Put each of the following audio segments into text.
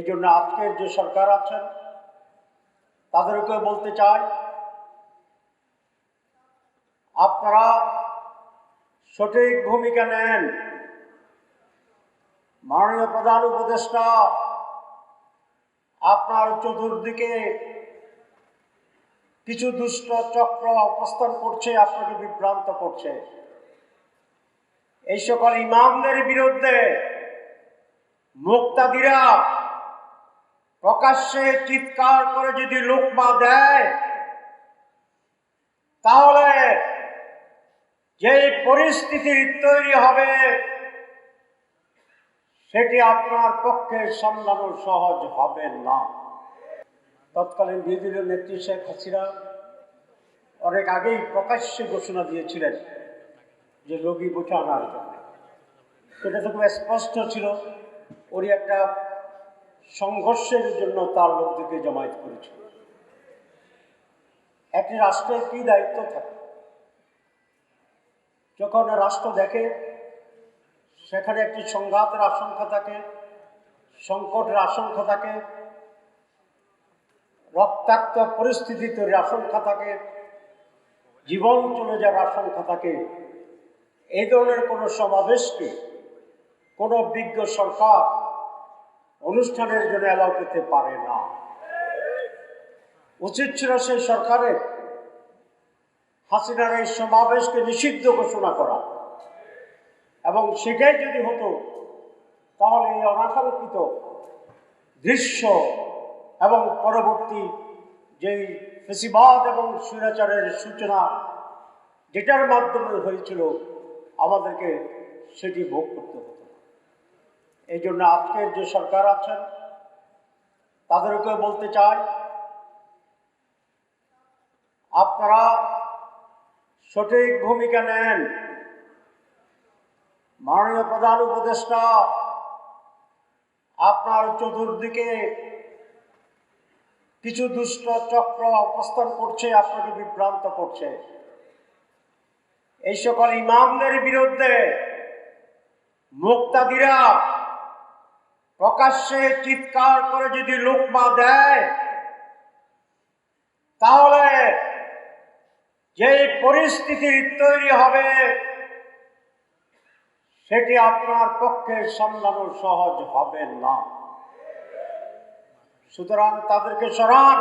এই জন্য আজকের যে সরকার আছেন তাদেরকে বলতে চাই, আপনারা সঠিক ভূমিকা নেন। মাননীয় প্রধান উপদেষ্টা, আপনার চতুর্দিকে কিছু দুষ্ট চক্র অবস্থান করছে, আপনাকে বিভ্রান্ত করছে। এই সকল ইমামদের বিরুদ্ধে মুক্তাদিরা প্রকাশ্যে চিৎকার করে যদি লোকমা দেয়, তাহলে যে পরিস্থিতি তৈরি হবে, সেটি আপনার পক্ষে সামলানো সহজ হবে না। তৎকালীন দলের নেত্রী শেখ হাসিনা অনেক আগেই প্রকাশ্যে ঘোষণা দিয়েছিলেন যে রোগী বুঝে আনার জন্য। সেটা তো খুব স্পষ্ট ছিল। ওরই একটা সংঘর্ষের জন্য তার লোকদেরকে জমায়েত করেছিল। একটি রাষ্ট্রের কি দায়িত্ব থাকে? যখন রাষ্ট্র দেখে, সেখানে একটি সংঘাতের আশঙ্কা থাকে, সংকটের আশঙ্কা থাকে, রক্তাক্ত পরিস্থিতি তৈরির আশঙ্কা থাকে, জীবন চলে যাওয়ার আশঙ্কা থাকে এই ধরনের কোনো সমাবেশকে কোনো বিজ্ঞ সরকার অনুষ্ঠানের জন্য অ্যালাউ করতে পারে না। উচিত ছিল সেই সরকারের হাসিনার এই সমাবেশকে নিষিদ্ধ ঘোষণা করা। এবং সেটাই যদি হতো, তাহলে এই অনাকাঙ্ক্ষিত দৃশ্য এবং পরবর্তী যেই ফেসিবাদ এবং স্বৈরাচারের সূচনা, যেটার মাধ্যমে হয়েছিল, আমাদেরকে সেটি ভোগ করতে হতো। এই জন্য আজকের যে সরকার আছেন তাদেরকে বলতে চাই, আপনারা সঠিক ভূমিকা নেন। মাননীয় প্রধান উপদেষ্টা, আপনার চতুর্দিকে কিছু দুষ্ট চক্র অবস্থান করছে, আপনাকে বিভ্রান্ত করছে। এই সকল ইমামদের বিরুদ্ধে মুক্তাদিরা প্রকাশ্যে চিৎকার করে যদি লোকমা দেয়, তাহলে যে পরিস্থিতি তৈরি হবে, সেটি আপনার পক্ষে সামলানো সহজ হবে না। সুতরাং তাদেরকে সরান।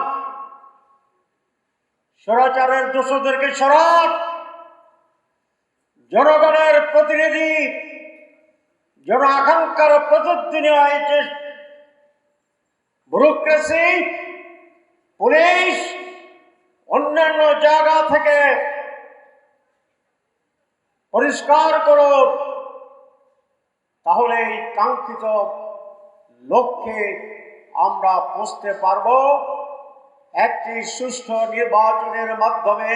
স্বরাচারের দোষদেরকে সরান। জনগণের প্রতিনিধি জন আকাঙ্ক্ষার প্রতিদিনে হয়েছে ব্যুরোক্রেসি পুলিশ অন্যান্য জায়গা থেকে পরিষ্কার করুন, তাহলে এই কাঙ্ক্ষিত লক্ষ্যে আমরা পৌঁছতে পারব। একটি সুষ্ঠু নির্বাচনের মাধ্যমে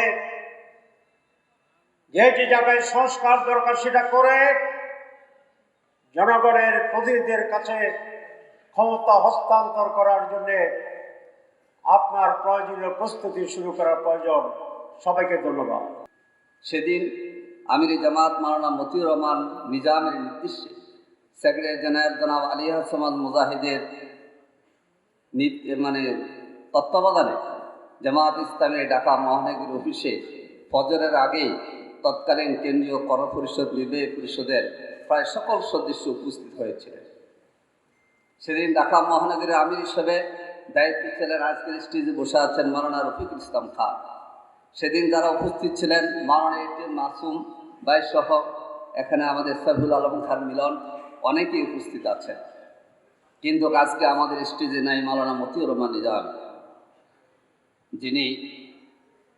যে যে জায়গায় সংস্কার দরকার সেটা করে জনগণের প্রতিনিধিদের কাছে ক্ষমতা হস্তান্তর করার জন্যে আপনার প্রয়োজনীয় প্রস্তুতি শুরু করার প্রয়োজন। সবাইকে ধন্যবাদ। সেদিন আমির জামাত মাওলানা মতিউর রহমান নিজামের নির্দেশে সেক্রেটারি জেনারেল জনাব আলী হাসমান মুজাহিদের মানে তত্ত্বাবধানে জামাত ইসলামের ঢাকা মহানগর অফিসে ফজরের আগে তৎকালীন কেন্দ্রীয় কর পরিষদ নির্বাহী পরিষদের প্রায় সকল সদস্য উপস্থিত হয়েছিলেন। সেদিন ঢাকা মহানগরের আমির হিসেবে দায়িত্ব ছিলেন আজকের স্টেজে বসে আছেন মারানা রফিকুল ইসলাম খান। সেদিন যারা উপস্থিত ছিলেন মারানা এটি মাসুম ভাই সহ এখানে আমাদের সাইফুল আলম খান মিলন, অনেকেই উপস্থিত আছেন। কিন্তু আজকে আমাদের স্টেজে নাই মালানা মতিউর রহমান নিজাম। যিনি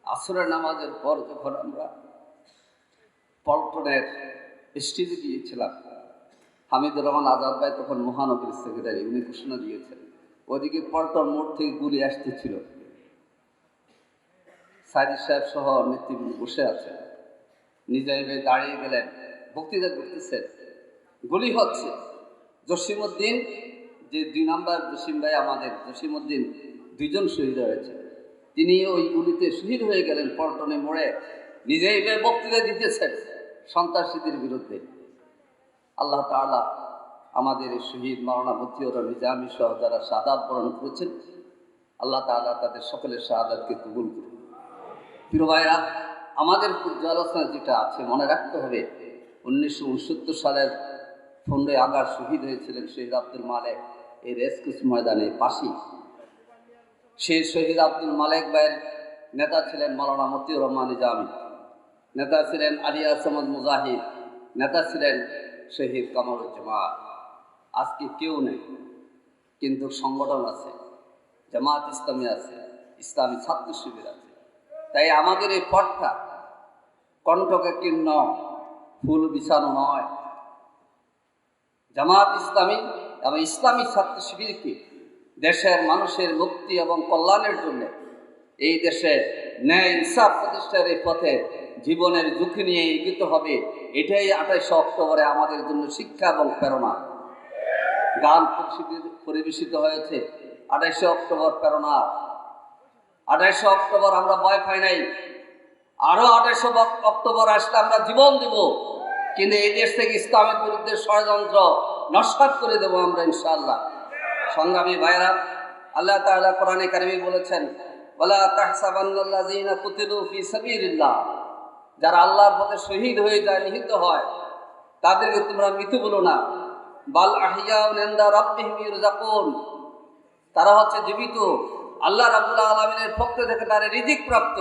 আসরের নামাজের পর যখন আমরা পল্টনের স্টেজে গিয়েছিলাম। হামিদুর রহমান আজাদ ভাই তখন মহানগর সেক্রেটারি, উনি ঘোষণা দিয়েছেন, ওদিকে পল্টন মোড় থেকে গুলি আসতেছিল। সাইদি সাহেব সহ নেতৃবৃন্দ বসে আছেন। নিজামী ভাই দাঁড়িয়ে গেলেন, বক্তৃতা করতেছেন। গুলি হচ্ছে। জসিমউদ্দিন, যে দুই নাম্বার জসিম ভাই আমাদের, জসিমউদ্দিন দুইজন শহীদ হয়েছে। তিনি ওই গুলিতে শহীদ হয়ে গেলেন পল্টনে মোড়ে। নিজেই বক্তৃতা দিতেছেন। সন্ত্রাসীদের বিরুদ্ধে। আল্লাহ তাআলা আমাদের শহীদ মাওলানা মতিউর নিজামী সহ যারা শাহাদ বরণ করেছেন, আল্লাহ তাআলা তাদের সকলের শাহাদাতকে কবুল করুন। প্রিয় ভাইরা, আমাদের পর্যালোচনা যেটা আছে, মনে রাখতে হবে, উনিশশো উনসত্তর সালের পনেরোই আগস্ট শহীদ হয়েছিলেন শহীদ আব্দুল মালেক এই রেসকুস ময়দানে পাশি সেই শহীদ আব্দুল মালেক ভাইয়ের নেতা ছিলেন মৌলানা মতিউর রহমান নিজামী। নেতা ছিলেন আলিয়া আহমদ মুজাহিদ, নেতা ছিলেন শহীদ কামরুজ্জামান আজকে কেউ নেই, কিন্তু সংগঠন আছে, জামাত ইসলামী আছে, ইসলামী ছাত্র শিবির আছে। তাই আমাদের এই পথটা কণ্ঠকে কীর্ণ, ফুল বিছানো নয়। জামাত ইসলামী এবং ইসলামী ছাত্র শিবিরকে দেশের মানুষের মুক্তি এবং কল্যাণের জন্য এই দেশে ন্যায় ইনসাফ প্রতিষ্ঠার এই পথে জীবনের ঝুঁকি নিয়ে এগিয়ে হবে, এটাই আঠাইশে অক্টোবরে আমাদের জন্য শিক্ষা এবং প্রেরণা। গান পরিবেশিত- হয়েছে আঠাইশে অক্টোবর প্রেরণা। আঠাইশে অক্টোবর আমরা ভয় পাই নাই। আরও আঠাইশে অক্টোবর আসলে আমরা জীবন দেব। কিন্তু এই দেশ থেকে ইসলামের বিরুদ্ধে ষড়যন্ত্র নস্বাত করে দেব আমরা ইনশাআল্লাহ। সংগ্রামী ভাইরা আল্লাহ তাআলা কোরআনে কারিমে বলেছেন, ওয়ালা তাহসাবান্নাল্লাযীনা কুতিলু ফি সাবিলিল্লাহ। যারা আল্লাহর পথে শহীদ হয়ে যায়, নিহিত হয়, তাদেরকে তোমরা মৃত্যু বলো না। বাল রাব্বিহিম ইরজাকুন তারা হচ্ছে জীবিত। আল্লাহ রাবুল্লাহ আলমিনের পক্ষ থেকে তারা রিজিক প্রাপ্ত।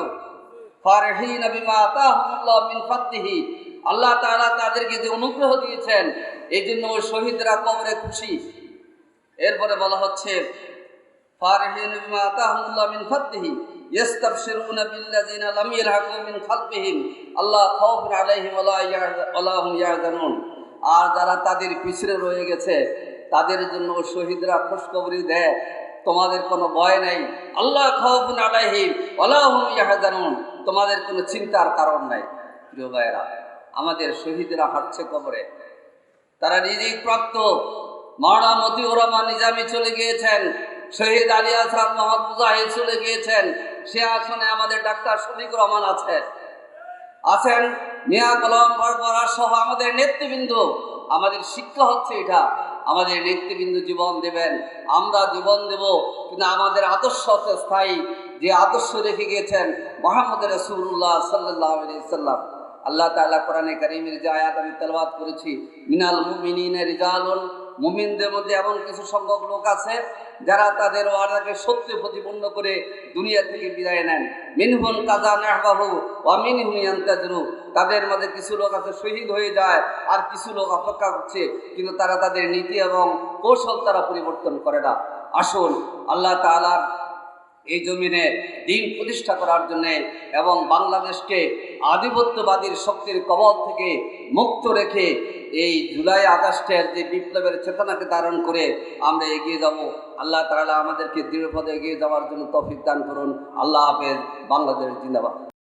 আল্লাহ তাআলা তাদেরকে যে অনুগ্রহ দিয়েছেন, এই জন্য ওই শহীদরা কবরে খুশি। এরপরে বলা হচ্ছে, ফারহিন বিমা বিল্লাযিনা লাম ইয়ালহাকু মিন খালফিহিম। আল্লাহ খাউফুন আলাইহিম ওয়ালা ইয়াহজা- ওয়ালা হুম আর যারা তাদের পিছনে রয়ে গেছে, তাদের জন্য শহীদরা খুশখবরি দেয়। তোমাদের কোনো ভয় নাই। আল্লাহ খাউফুন আলাইহিম ওয়ালা হুম ইয়াহজানুন। তোমাদের কোনো চিন্তার কারণ নাই। প্রিয় ভাইয়েরা, আমাদের শহীদরা হাঁটছে কবরে। তারা রিজিক প্রাপ্ত। মাওলানা মতিউর রহমান নিজামী চলে গিয়েছেন। শহীদ আলী আসলাম মোহাম্মদ মুজাহিদ চলে গিয়েছেন। সে আসনে আমাদের ডাক্তার শফিকুর রহমান আছে আছেন মিয়া গোলাম বরবরা সহ আমাদের নেতৃবৃন্দ। আমাদের শিক্ষা হচ্ছে এটা। আমাদের নেতৃবৃন্দ জীবন দেবেন। আমরা জীবন দেব, কিন্তু আমাদের আদর্শ হচ্ছে স্থায়ী। যে আদর্শ রেখে গিয়েছেন মোহাম্মদ রসুল্লাহ সাল্লাহ সাল্লাম। আল্লাহ তাআলা কোরআনে কারিমের যে আয়াত আমি তেলাওয়াত করেছি, মিনাল মুমিনিনে রিজালুন মুমিনদের মধ্যে এমন কিছু সংখ্যক লোক আছে যারা তাদের ওয়াদাকে সত্য প্রতিপন্ন করে দুনিয়া থেকে বিদায় নেন। মিনহুন কাজা নাহবাহু ওয়া মিনহুম ইয়ান্তাজরু। তাদের মধ্যে কিছু লোক আছে শহীদ হয়ে যায় আর কিছু লোক অপেক্ষা করছে, কিন্তু তারা তাদের নীতি এবং কৌশল তারা পরিবর্তন করে না। আসল আল্লাহ তাআলার এই জমিনে দিন প্রতিষ্ঠা করার জন্য এবং বাংলাদেশকে আধিপত্যবাদীর শক্তির কবল থেকে মুক্ত রেখে এই জুলাই আগস্টের যে বিপ্লবের চেতনাকে ধারণ করে আমরা এগিয়ে যাব। আল্লাহ তালা আমাদেরকে দৃঢ়পদে এগিয়ে যাওয়ার জন্য তফিক দান করুন। আল্লাহ হাফেজ। বাংলাদেশ জিন্দাবাদ।